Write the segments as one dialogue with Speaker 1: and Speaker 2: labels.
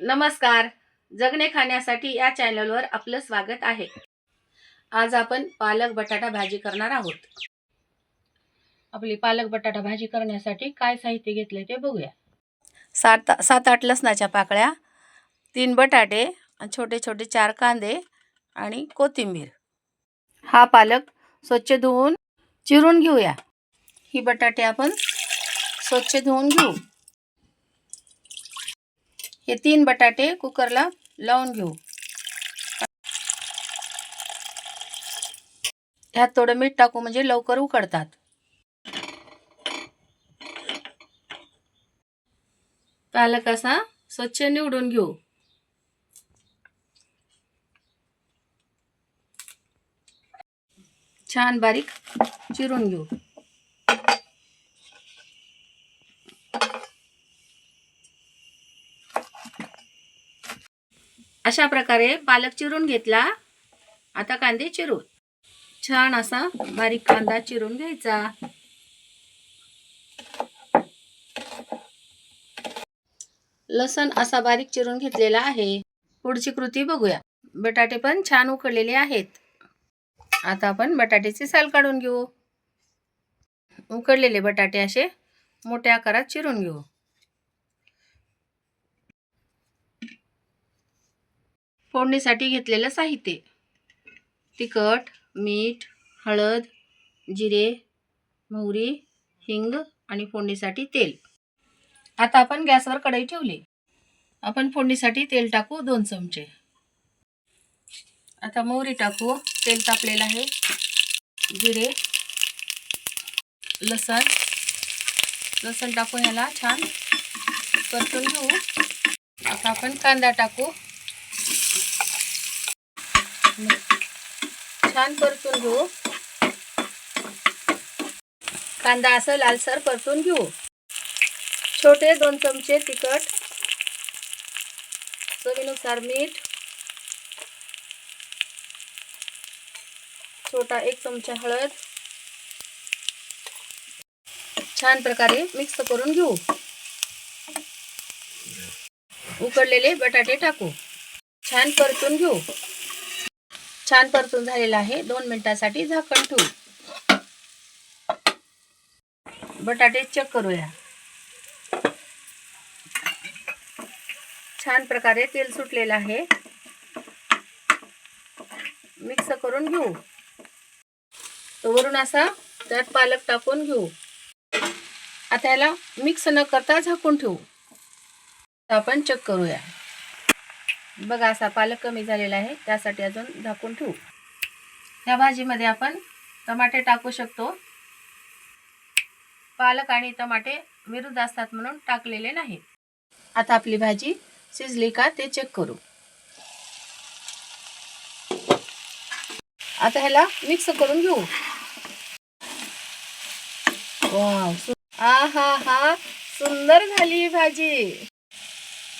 Speaker 1: नमस्कार. जगणे खाण्यासाठी या चॅनलवर आपलं स्वागत आहे. आज आपण पालक बटाटा भाजी करणार आहोत. आपली पालक बटाटा भाजी करण्यासाठी काय साहित्य घेतले ते बघूया. सात सात आठ लसणाच्या पाकळ्या तीन बटाटे आणि छोटे छोटे चार कांदे आणि कोथिंबीर. हा पालक स्वच्छ धुवून चिरून घेऊया. ही बटाटे आपण स्वच्छ धुवून घेऊ. हे तीन बटाटे कुकरला लावून घेऊ. ह्यात थोडं मीठ टाकू म्हणजे लवकर उकडतात. पालक असा स्वच्छ निवडून घेऊ. छान बारीक चिरून घेऊ. अशा प्रकारे पालक चिरून घेतला. आता कांदे चिरू छान असा बारीक कांदा चिरून घ्यायचा. लसण असा बारीक चिरून घेतलेला आहे. पुढची कृती बघूया. बटाटे पण छान उकडलेले आहेत. आता आपण बटाट्याची साल काढून घेऊ. उकडलेले बटाटे असे मोठ्या आकारात चिरून घेऊ. फोडणीसाठी घेतलेलं साहित्य. तिखट मीठ हळद जिरे मोहरी हिंग आणि फोडणीसाठी तेल. आता आपण गॅसवर कढई ठेवली. आपण फोडणीसाठी तेल टाकू दोन चमचे. आता मोहरी टाकू. तेल तापलेलं आहे. जिरे लसण. लसण टाकू ह्याला छान परतून घेऊ. आता आपण कांदा टाकू. छान परतून घेऊ. कांदा असं लालसर परतून घेऊ. छोटे दोन चमचे तिखट. चवीनुसार मीठ. छोटा एक चमचा हळद. छान प्रकारे मिक्स करून घेऊ. उकडलेले बटाटे टाकू. छान परतून घेऊ. छान परतून झालेला आहे. दोन मिनिटासाठी झाकण ठेवू. बटाटे चेक करूया. छान प्रकारे तेल सुटलेलं आहे. मिक्स करून घेऊ. तो वरून असा त्यात पालक टाकून घेऊ. आता याला मिक्स न करता झाकून ठेवू. आपण चेक करूया. बघा असा पालक कमी झालेला आहे. त्यासाठी अजून झाकून ठेवू. या भाजीमध्ये आपण टमाटे टाकू शकतो. पालक आणि टमाटे विरुद्ध असतात म्हणून टाकलेले नाही. आता आपली भाजी शिजली का ते चेक करू. आता ह्याला मिक्स करून घेऊ. वाव आ हा हा सुंदर झाली भाजी.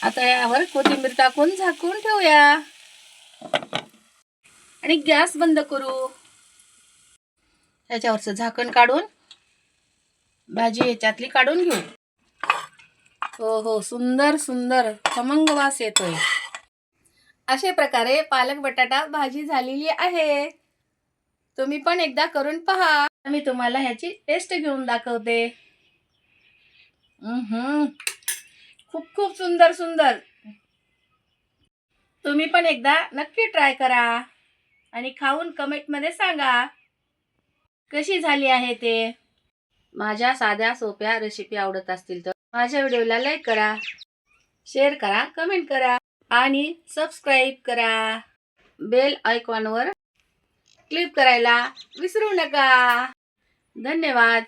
Speaker 1: आता यावर कोथिंबीर टाकून झाकून ठेवूया. आणि गॅस बंद करू. त्याच्यावरचं झाकण काढून भाजी याच्यातली काढून घेऊ. हो हो सुंदर सुंदर खमंग वास येतोय. अशा प्रकारे पालक बटाटा भाजी झालेली आहे. तुम्ही पण एकदा करून पहा. मी तुम्हाला ह्याची टेस्ट घेऊन दाखवते. हम्म खूप खूप सुंदर सुंदर. तुम्ही पण एकदा नक्की ट्राय करा. आणि खाऊन कमेंटमध्ये सांगा कशी झाली आहे ते? माझ्या साध्या सोप्या रेसिपी आवडत असतील तर माझ्या व्हिडिओला लाईक करा. शेअर करा कमेंट करा आणि सबस्क्राईब करा. बेल आयकॉनवर क्लिक करायला विसरू नका. धन्यवाद.